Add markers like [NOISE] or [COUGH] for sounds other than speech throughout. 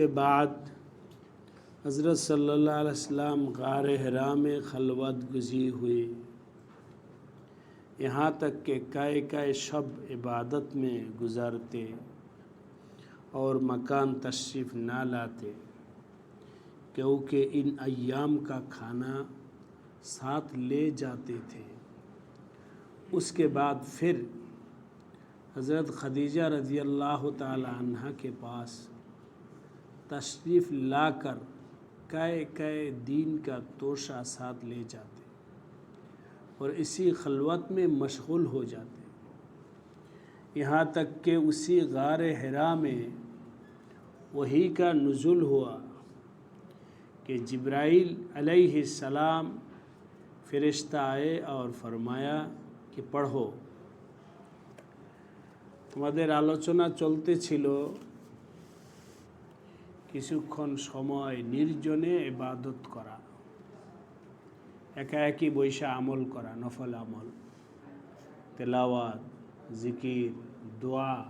کے بعد حضرت صلی اللہ علیہ وسلم غار حرا میں خلوت گزی ہوئی۔ یہاں تک کہ کائے کائے شب عبادت میں گزارتے اور مکان تشریف نہ لاتے، کیونکہ ان ایام کا کھانا ساتھ لے جاتے تھے۔ اس کے بعد پھر حضرت خدیجہ رضی اللہ تعالی عنہ کے پاس تشریف لا کر کئے کئے دین کا توشہ ساتھ لے جاتے اور اسی خلوت میں مشغول ہو جاتے۔ یہاں تک کہ اسی غار حرا میں وہی کا نزول ہوا کہ جبرائیل علیہ السلام فرشتہ آئے اور فرمایا کہ پڑھو۔ مگر آلوچنا چلتے چلو۔ কিছুক্ষণ সময় নির্জনে ইবাদত করা। একা একই বৈশা আমল করা, নফল আমল। তেলাওয়াত, জিকির, দোয়া।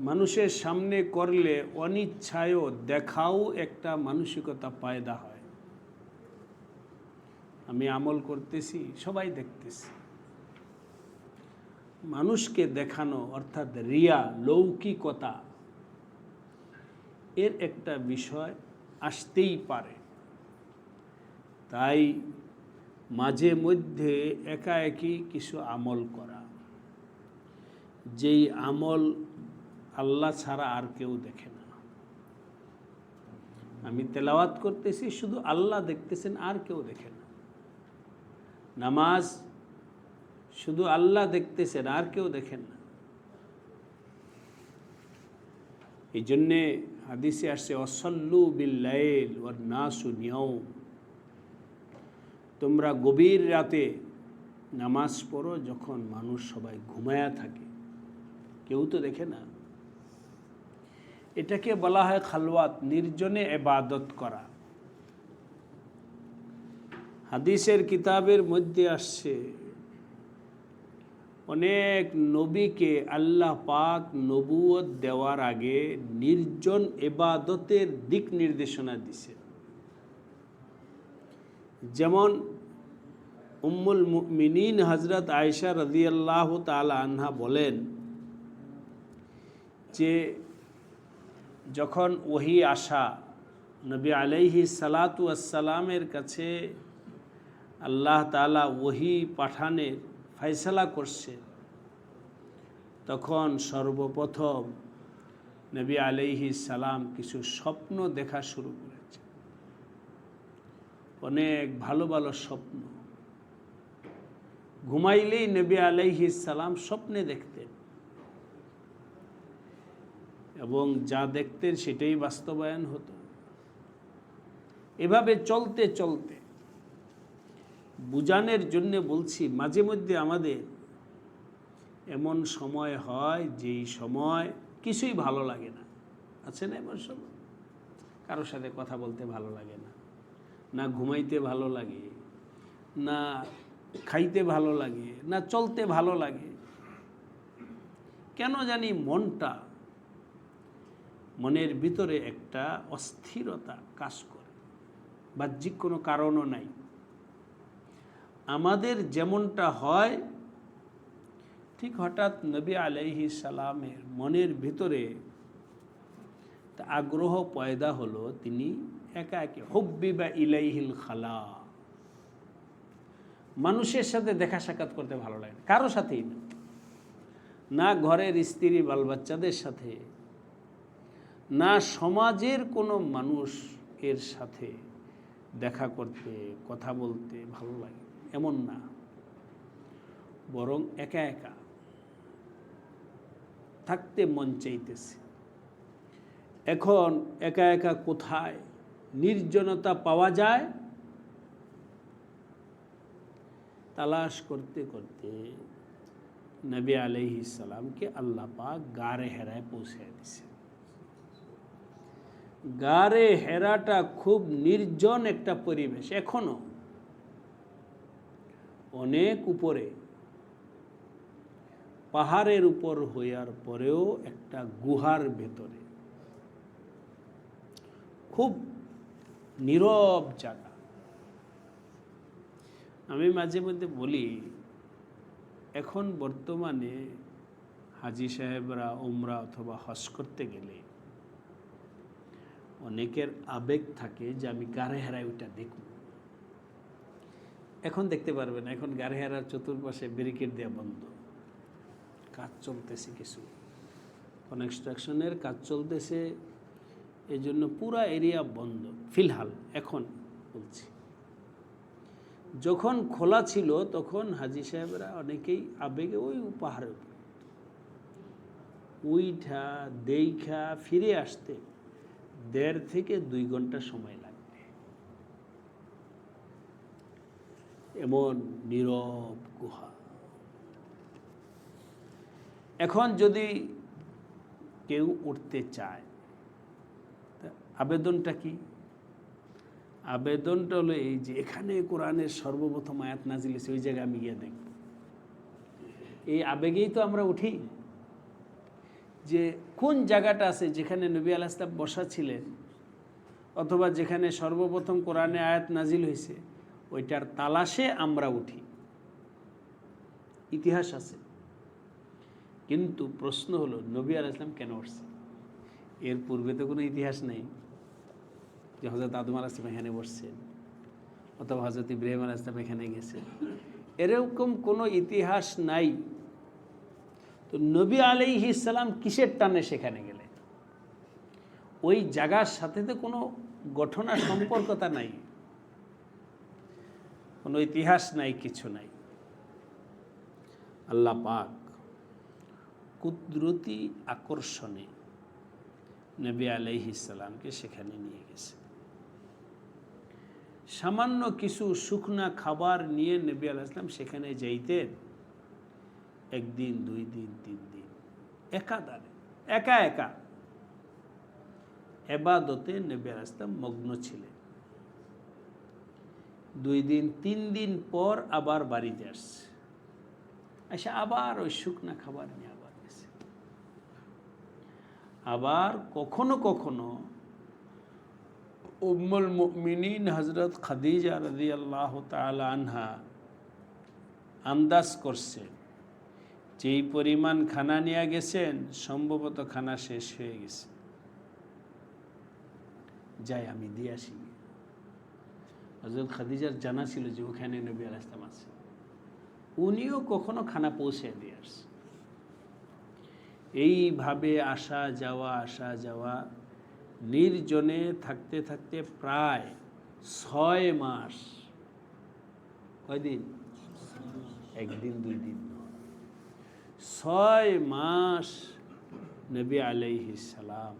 মানুষের সামনে করলে অনিচ্ছায়ও দেখাও একটা মানসিকতা পায়দা হয়। আমি আমল করতেছি, সবাই দেখতেছি। মানুষকে দেখানো অর্থাৎ রিয়া, লৌকিকতা এর একটা বিষয় আসতেই পারে। তাই মাঝে মধ্যে একা একই কিছু আমল করা। যেই আমল আল্লাহ ছাড়া আর কেউ দেখে না। আমি তেলাওয়াত করতেছি, শুধু আল্লাহ দেখতেছেন, আর কেউ দেখে না। নামাজ শুধু আল্লাহ দেখতেছেন, আর কেউ দেখেন না। এই জন্যে হাদিসে আসছে, অসল্লু বিল্লাইল ওর নাসু নিয়ম। তোমরা গভীর রাতে নামাজ পড়ো যখন মানুষ সবাই ঘুমায়া থাকে। কেউ তো দেখে না। এটাকে বলা হয় খালওয়াত, নির্জনে এবাদত করা। হাদিসের কিতাবের মধ্যে আসছে অনেক নবীকে আল্লাহ পাক নবুয়ত দেওয়ার আগে নির্জন এবাদতের দিক নির্দেশনা দিছে। যেমন উম্মুল মিনীন হজরত আয়সা রদিয়াল্লাহ তালা আনহা বলেন যে, যখন ওহি আসা, নবী আলাইহি সালাতু আসসালামের কাছে আল্লাহ তালা ওহি পাঠানের ফাইসলা করছে, তখন সর্বপ্রথম নবী আলাইহি সালাম কিছু স্বপ্ন দেখা শুরু করেছে অনেক ভালো ভালো স্বপ্ন। ঘুমাইলেই নবী আলাইহি সালাম স্বপ্নে দেখতেন। এবং যা দেখতেন সেটাই বাস্তবায়ন হতো। এভাবে চলতে চলতে বুঝানোর জন্য বলছি, মাঝে মধ্যে আমাদের এমন সময় হয় যেই সময় কিছুই ভালো লাগে না। আছে না এমন সময়? কারোর সাথে কথা বলতে ভালো লাগে না না ঘুমাইতে ভালো লাগে, না খাইতে ভালো লাগে, না চলতে ভালো লাগে। কেন জানি মনটা, মনের ভিতরে একটা অস্থিরতা কাজ করে। বাহ্যিক কোনো কারণও নাই। আমাদের যেমনটা হয়, ঠিক হঠাৎ নবী আলাইহি সালামের মনের ভিতরে আগ্রহ পয়দা হলো, তিনি একা একে হব্বি বা ইলাইহিল খালা মানুষের সাথে দেখা সাক্ষাৎ করতে ভালো লাগে না, কারও সাথেই না। না ঘরের স্ত্রী বাল বাচ্চাদের সাথে, না সমাজের কোনো মানুষ এর সাথে দেখা করতে, কথা বলতে ভালো লাগে এমন না। বরং একা একা থাকতে মন চাইতেছে। এখন একা একা কোথায়? নির্জনতা পাওয়া যায়? তালাশ করতে করতে নবী আলহি সালামকে আল্লাহ পাক গারে হেরায় পৌঁছে দিছে। গারে হেরাটা খুব নির্জন একটা পরিবেশ এখনও। অনেক উপরে। পাহাড়ের উপর হইয়ার পরেও একটা গুহার ভেতরে। খুব নীরব জায়গা। আমি মাঝে মধ্যে বলি, এখন বর্তমানে হাজি সাহেবরা উমরা অথবা হজ করতে গেলে অনেকের আবেগ থাকে যে আমি গাড়ে হেরায় ওইটা দেখব। এখন দেখতে পারবেন, এখন গাড়ি হেরার চতুর্পাশে ব্যারিকেড দেওয়া বন্ধ। কাজ চলতেছে কিছু। কনস্ট্রাকশনের কাজ চলতেছে এই জন্য পুরা এরিয়া বন্ধ। ফিলহাল, এখন বলছি। যখন খোলা ছিল, তখন হাজি সাহেবরা অনেকেই আবেগে ওই উপর উইঠা, দেইখা, ফিরে আসতে দেড় থেকে দুই ঘণ্টা সময় লাগবে এমন নীরব গুহা। এখন যদি কেউ উঠতে চায় আবেদনটা কি? আবেদনটা হলো এই যে এখানে কোরআনের সর্বপ্রথম আয়াত নাজিল হয়েছে, ওই জায়গায় আমি গিয়ে দেখব। এই আবেগেই তো আমরা উঠি যে কোন জায়গাটা আছে যেখানে নবী আল ইসলাম বসা ছিলেন, অথবা যেখানে সর্বপ্রথম কোরআনে আয়াত নাজিল হয়েছে ওইটার তালাশে আমরা উঠি। ইতিহাস আছে। কিন্তু প্রশ্ন হলো, নবী আল ইসলাম কেন উঠছে? এর পূর্বে তো কোনো ইতিহাস নেই যে হজরত আদম আল ইসলাম এখানে বসছেন অথবা হজরত ইব্রাহিম আল ইসলাম এখানে গেছেন। এরকম কোনো ইতিহাস নাই। তো নবী আলাইহি ইসালাম কিসের টানে সেখানে গেলে ওই জায়গার সাথে তো কোনো ঘটনা সম্পর্কতা নাই। কোনো ইতিহাস নাই, কিছু নাই। আল্লাহ পাক কুদরতি আকর্ষণে নবী আলাইহিসাল্লামকে সেখানে নিয়ে গেছে। সামান্য কিছু শুকনা খাবার নিয়ে নবী আলাইসলাম সেখানে যাইতেন, একদিন, দুই দিন, তিন দিন, একাধারে, একা একা। এবাদতে নবী আলাইসলাম মগ্ন ছিলেন। দুই দিন, তিন দিন পর আবার বাড়িতে আসছে। আচ্ছা আবার ওই শুকনা খাবার নিয়ে আবার গেছে। আবার কখনো কখনো উম্মুল মুমিনিন হজরত খাদিজা রাজি আল্লাহ আনহা আন্দাজ করছে, যেই পরিমাণ খানা নিয়ে গেছেন, সম্ভবত খানা শেষ হয়ে গেছে। যাই, আমি দিয়ে আসি। হজরত খাদিজার জানা ছিল যে ওখানে নবী আল ইসলাম আছে। উনিও কখনো খানা পৌঁছে দিয়ে আসছে। এইভাবে আসা যাওয়া আসা যাওয়া, নির্জনে থাকতে থাকতে প্রায় ছয় মাস কয়দিন একদিন, দুই দিন ছয় মাস নবী সালাম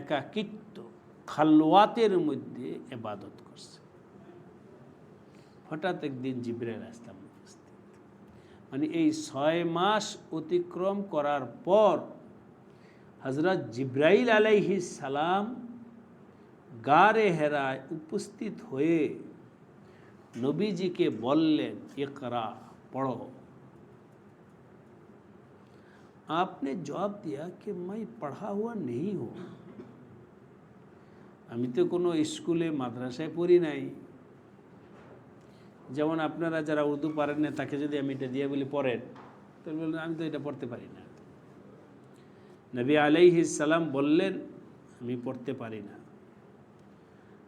একাকিত্ব, খালওয়াতের মধ্যে এবাদত ہٹا ایک دن کرارتر گارے ہرائے نبی جی پڑھ آپ نے جباب دیا کہ میں پڑھا ہوا نہیں ہوسا پڑی نہیں যেমন আপনারা যারা উর্দু পারেন না، তাকে যদি আমি এটা দিয়ে বলি পড়েন তাহলে বললেন আমি তো এটা পড়তে পারি না। নবী আলাইহিসাল্লাম বললেন، আমি পড়তে পারি না।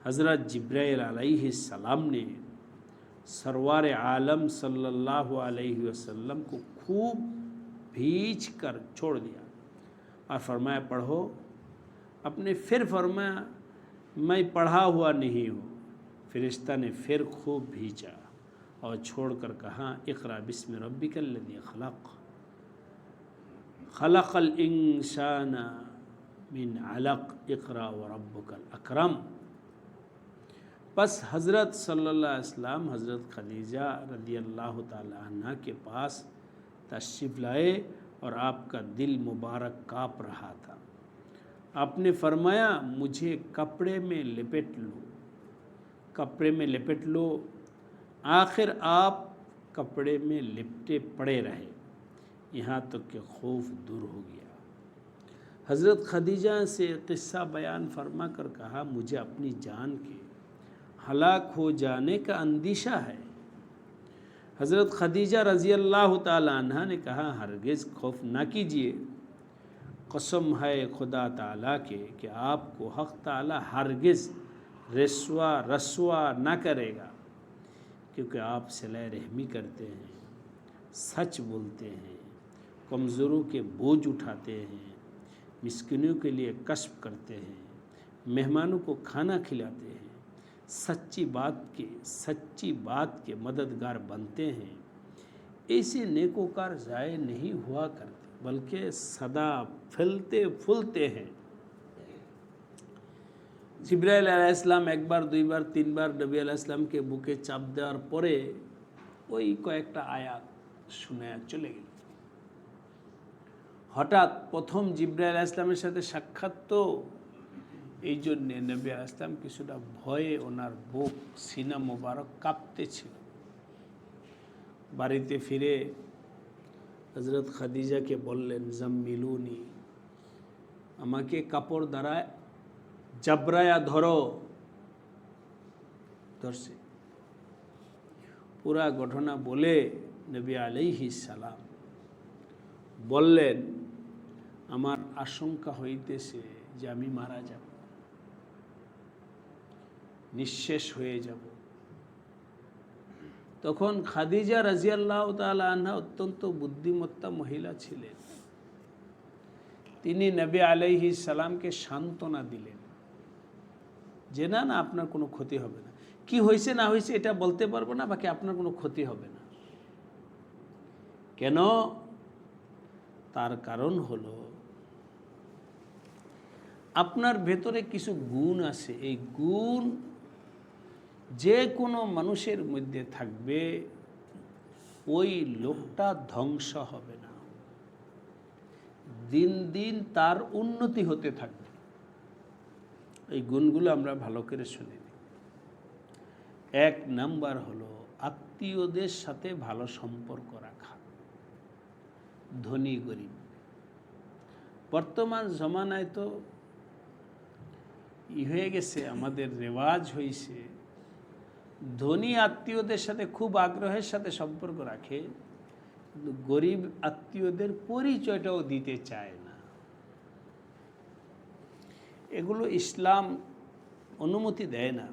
حضرت جبرائیل علیہ السلام نے سرور عالم صلی اللہ علیہ وسلم کو خوب بھیج کر چھوڑ دیا اور فرمایا، پڑھو। اپنے پھر فرمایا، میں پڑھا ہوا نہیں ہوں। فرشتہ نے پھر خوب بھیجا۔ اور چھوڑ کر کہا اقرا بسم ربک الذی خلق. خلق الانسان من علق. اقرا و ربک الاکرم. بس حضرت صلی اللہ علیہ وسلم، حضرت خدیجہ رضی اللہ تعالیٰ عنہ کے پاس تشریف لائے اور آپ کا دل مبارک کاپ رہا تھا۔ آپ نے فرمایا، مجھے کپڑے میں لپٹ لو۔ کپڑے میں لپٹ لو آخر آپ کپڑے میں لپٹے پڑے رہے۔ یہاں تک کہ خوف دور ہو گیا۔ حضرت خدیجہ سے قصہ بیان فرما کر کہا، مجھے اپنی جان کے ہلاک ہو جانے کا اندیشہ ہے۔ حضرت خدیجہ رضی اللہ تعالیٰ عنہ نے کہا، ہرگز خوف نہ کیجیے قسم ہے خدا تعالیٰ کے کہ آپ کو حق تعالیٰ ہرگز رسوا رسوا نہ کرے گا۔ کیونکہ آپ صلاح رحمی کرتے ہیں، سچ بولتے ہیں، کمزوروں کے بوجھ اٹھاتے ہیں مسکنوں کے لیے کشف کرتے ہیں، مہمانوں کو کھانا کھلاتے ہیں، سچی بات کے، سچی بات کے مددگار بنتے ہیں۔ ایسے نیکوکار ضائع نہیں ہوا کرتے، بلکہ صدا پھلتے پھولتے ہیں۔ জিব্রাইল আলাহ ইসলাম একবার, দুইবার, তিনবার নবী আলাহ ইসলামকে বুকে চাপ দেওয়ার পরে ওই কয়েকটা আয়াত শুনে চলে গেল। হঠাৎ প্রথম জিব্রাইল আলাহ ইসলামের সাথে সাক্ষাৎ তো এই জন্যে নবী আলাহ ইসলাম কিছুটা ভয়ে ওনার বুক সিনা মোবারক কাঁপতেছিল বাড়িতে ফিরে হজরত খাদিজাকে বললেন, জাম্মিলুনি, আমাকে কাপড় দ্বারা জাবরায়া ধরো। ধরছে। পুরা ঘটনা বলে নবী আলাইহি সালাম বললেন, আমার আশঙ্কা হইতেছে যে আমি মারা যাব। নিঃশেষ হয়ে যাব। তখন খাদিজা রাজিয়াল্লাহ তালা আনহা অত্যন্ত বুদ্ধিমত্তা মহিলা ছিলেন। তিনি নবী আলাইহি সালামকে সান্ত্বনা দিলেন। যে না না, আপনার কোনো ক্ষতি হবে না। কি হয়েছে না হয়েছে এটা বলতে পারব না, বাকি আপনার কোনো ক্ষতি হবে না। কেন? তার কারণ হলো, আপনার ভেতরে কিছু গুণ আছে। এই গুণ যে কোনো মানুষের মধ্যে থাকবে, ওই লোকটা ধ্বংস হবে না। দিন দিন তার উন্নতি হতে থাকবে। এই গুণগুলো আমরা ভালো করে শুনে নিই। এক নাম্বার হলো আত্মীয়দের সাথে ভালো সম্পর্ক রাখা। ধনী গরিব। বর্তমান জমানায় তো ই হয়ে গেছে, আমাদের রেওয়াজ হয়েছে ধনী আত্মীয়দের সাথে খুব আগ্রহের সাথে সম্পর্ক রাখে গরিব আত্মীয়দের পরিচয়টাও দিতে চায় না। এগুলো ইসলাম অনুমতি দেয় না।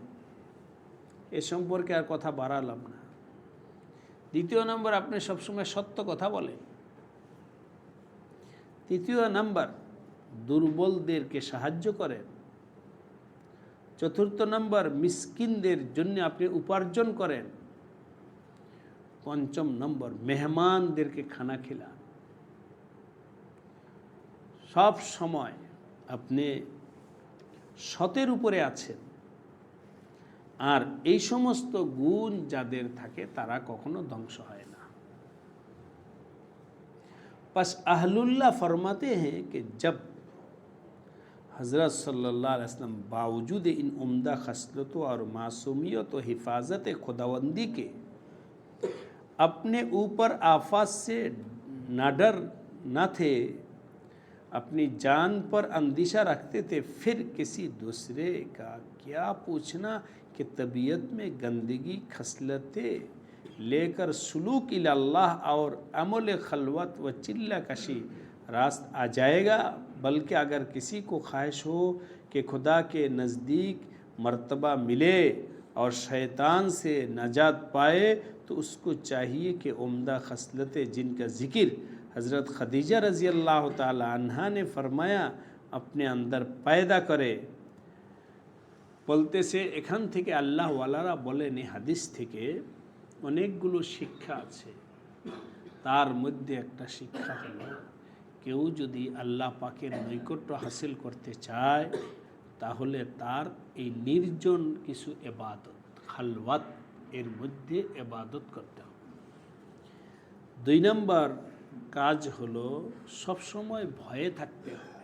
এ সম্পর্কে আর কথা বাড়ালাম না। দ্বিতীয় নম্বর, আপনি সবসময় সত্য কথা বলেন। তৃতীয় নাম্বার, দুর্বলদেরকে সাহায্য করেন। চতুর্থ নম্বর, মিসকিনদের জন্য আপনি উপার্জন করেন। পঞ্চম নম্বর, মেহমানদেরকে খানা খেলান। সব সময় আপনি সতের উপরে আছেন আর এই সমস্ত গুণ যাদের থাকে তারা কখনো ধ্বংস হয় না बस अहलुल्ला फरमाते हैं कि जब हज़रत सल्लल्लाहु अलैहि वसल्लम बावजूद इन उम्दा खसलतों और मासूमियत और हिफाजत खुदावंदी के [CLEARS THROAT] अपने ऊपर आफत से न डर न थे اپنی جان پر اندیشہ رکھتے تھے، پھر کسی دوسرے کا، کیا پوچھنا کہ طبیعت میں گندگی، خصلتیں لے کر سلوک اللہ اور عمل خلوت و چلہ کشی راست آ جائے گا؟ بلکہ اگر کسی کو خواہش ہو کہ خدا کے نزدیک مرتبہ ملے اور شیطان سے نجات پائے، تو اس کو چاہیے کہ عمدہ خصلتیں جن کا ذکر हज़रत खदीजा रज़ी अल्लाह तहा ने फरमाया अपने अंदर पैदा करे বলতেছে এখান থেকে আল্লাহওয়ালারা বলেন এই হাদিস থেকে অনেকগুলো শিক্ষা আছে তার মধ্যে একটা শিক্ষা হলো কেউ যদি আল্লাহ পাকের নৈকট্য হাসিল করতে চায় তাহলে তার এই নির্জন কিছু এবাদত খালওয়াত এর মধ্যে এবাদত করতে হবে দুই নম্বর কাজ হলো সবসময় ভয়ে থাকতে হবে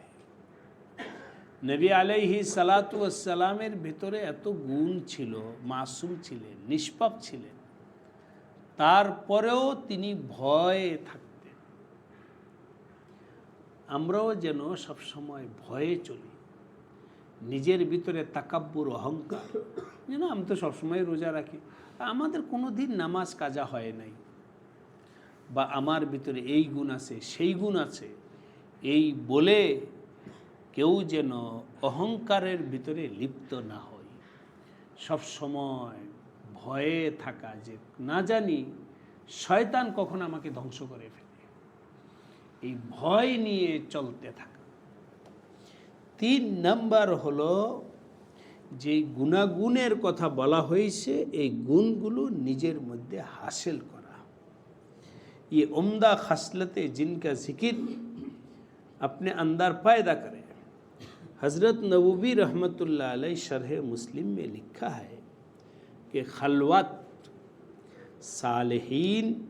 নবী আলাইহি সালাতামের ভেতরে এত গুণ ছিল, মাসুম ছিলেন, নিষ্পাপ ছিলেন। তারপরেও তিনি ভয়ে থাকতেন। আমরাও যেন সবসময় ভয়ে চলি। নিজের ভিতরে তাকাব্বুর অহংকার। যেন আমি তো সবসময় রোজা রাখি। আমাদের কোনো দিন নামাজ কাজা হয় নাই। বা আমার ভিতরে এই গুণ আছে, সেই গুণ আছে, এই বলে কেউ যেন অহংকারের ভিতরে লিপ্ত না হয়। সব সময় ভয়ে থাকা যে না জানি শয়তান কখন আমাকে ধ্বংস করে ফেলে। এই ভয় নিয়ে চলতে থাকা। তিন নাম্বার হলো যে গুণাগুণের কথা বলা হয়েছে, এই গুণগুলো নিজের মধ্যে হাসিল করা। یہ عمدہ خصلتیں جن کا ذکر اپنے اندر پیدا کریں۔ حضرت نبوبی رحمۃ اللہ علیہ شرح مسلم میں لکھا ہے کہ خلوت صالحین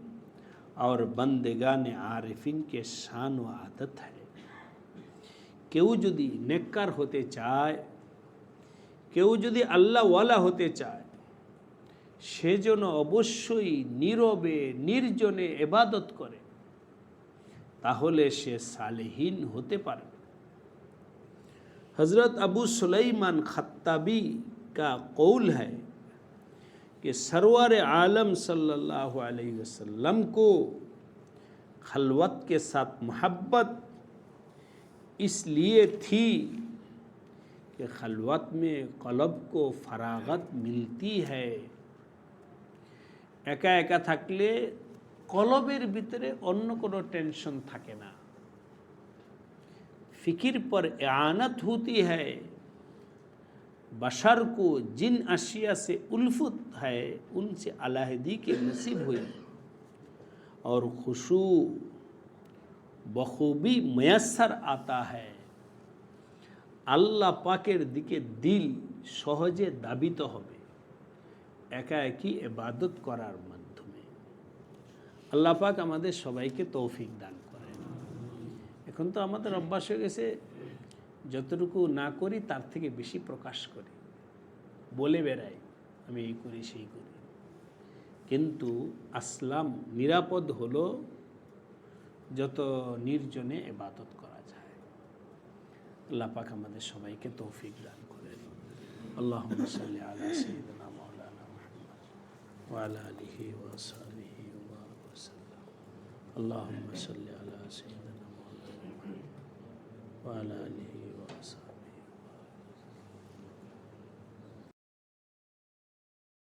اور بندگان عارفین کے شان و عادت ہے۔ কেউ যদি নেককার হতে চায় جدی اللہ والا ہوتے چائے সে যেন অবশ্যই নীরবে، নির্জনে এবাদত করে। তাহলে সে সালেহীন হতে পারবে। حضرت ابو سلیمان خطابی کا قول ہے کہ سرور عالم صلی اللہ علیہ وسلم کو خلوت کے ساتھ محبت اس لیے تھی کہ خلوت میں قلب کو فراغت ملتی ہے। একা একা থাকলে কলবের ভিতরে অন্য কোনো টেনশন থাকে না फिक्र पर आनत होती है बशर को जिन अशिया से उल्फत है उनसे अलाहदी के नसीब हुई और खुशू बखूबी मैसर आता है আল্লাহ পাকের দিকে দিল সহজে দাবিত হবে একা একই এবাদত করার মাধ্যমে। আল্লাহ পাক আমাদের সবাইকে তৌফিক দান করেন। এখন তো আমাদের অভ্যাস হয়ে গেছে, যতটুকু না করি তার থেকে বেশি প্রকাশ করি। বলে বেড়াই, আমি এই করি, সেই করি। কিন্তু আসলাম নিরাপদ হলো যত নির্জনে এবাদত করা যায়। আল্লাহ পাক আমাদের সবাইকে তৌফিক দান করেন। আল্লাহ সাল্লি আলা وعلى آله وأصحابه وبارك وسلم. اللهم صل على سيدنا محمد وعلى آله وأصحابه